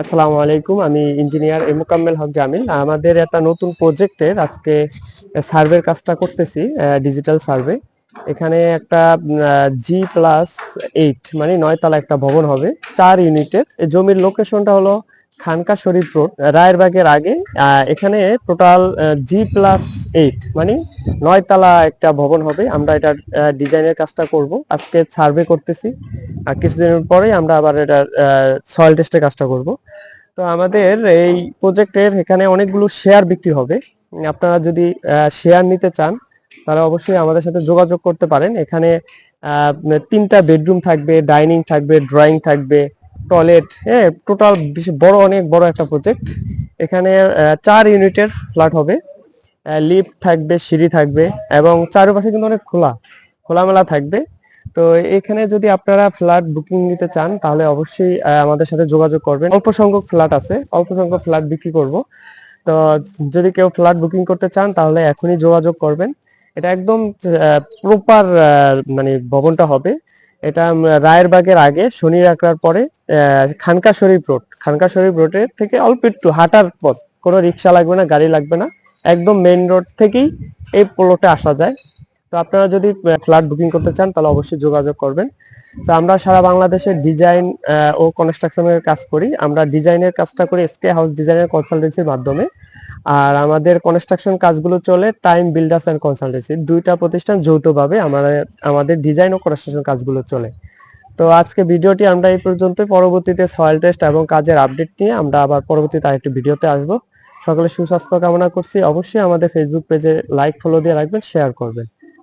আসসালামু আলাইকুম, আমি ইঞ্জিনিয়ার এ মোকাম্মেল হক জামিল। আমাদের একটা নতুন প্রজেক্টের আজকে সার্ভের কাজটা করতেছি ডিজিটাল সার্ভে। এখানে একটা জি প্লাস এইট মানে নয়তলা একটা ভবন হবে, চার ইউনিটের। জমির লোকেশনটা হলো খানকা শরীফ রোড রায়েরবাগের আগে। এখানে টোটাল জি প্লাস এইট মানে নয়তলা একটা ভবন হবে। আমরা এটা ডিজাইনের কাজটা করব। আজকে সার্ভে করতেছি। আর কিছুদিনের পরেই আমরা আবার এটা সয়েল টেস্টের কাজটা করব। তো আমাদের এই প্রজেক্টের এখানে অনেকগুলো শেয়ার বিক্রি হবে। আপনারা যদি শেয়ার নিতে চান, তাহলে অবশ্যই আমাদের সাথে যোগাযোগ করতে পারেন। এখানে তিনটা বেডরুম থাকবে ডাইনিং থাকবে ড্রয়িং থাকবে টয়লেট হ্যাঁ টোটাল বড় অনেক বড় একটা প্রজেক্ট এখানে চার ইউনিটের ফ্ল্যাট হবে। লিফট থাকবে, সিঁড়ি থাকবে এবং চারপাশে কিন্তু অনেক খোলা। খোলামেলা থাকবে। তো এখানে যদি আপনারা ফ্ল্যাট বুকিং নিতে চান তাহলে অবশ্যই আমাদের সাথে যোগাযোগ করবেন। অল্প সংখ্যক ফ্ল্যাট আছে অল্প সংখ্যক ফ্ল্যাট বিক্রি করব। তো যদি কেউ ফ্ল্যাট বুকিং করতে চান তাহলে এখনই যোগাযোগ করবেন। এটা একদম প্রপার মানে ভবনটা হবে। এটা উম, রায়েরবাগের আগে শনি রাখলার পরে খানকা শরীফ রোড খানকা শরীফ রোডের থেকে অল্প একটু হাঁটার পথ। কোনো রিক্সা লাগবে না গাড়ি লাগবে না। একদম মেইন রোড থেকেই এই প্লটে আসা যায়। তো আপনারা যদি ফ্ল্যাট বুকিং করতে চান, তাহলে অবশ্যই যোগাযোগ করবেন। তো আমরা সারা বাংলাদেশে ডিজাইন ও কনস্ট্রাকশনের কাজ করি। আমরা ডিজাইনের কাজটা করি এসকে হাউস ডিজাইনের কনসালটেন্সির মাধ্যমে। আর আমাদের কনস্ট্রাকশন কাজগুলো চলে টাইম বিল্ডার্স অ্যান্ড কনসালটেন্সি দুইটা প্রতিষ্ঠান যৌথভাবে আমাদের আমাদের ডিজাইন ও কনস্ট্রাকশন কাজগুলো চলে। তো আজকে ভিডিওটি আমরা এই পর্যন্ত পরবর্তীতে সয়েল টেস্ট এবং কাজের আপডেট নিয়ে আমরা আবার পরবর্তীতে আরেকটি ভিডিওতে আসব। সকলে সুস্বাস্থ্য কামনা করছি। অবশ্যই আমাদের ফেসবুক পেজে লাইক ফলো দিয়ে রাখবেন শেয়ার করবেন।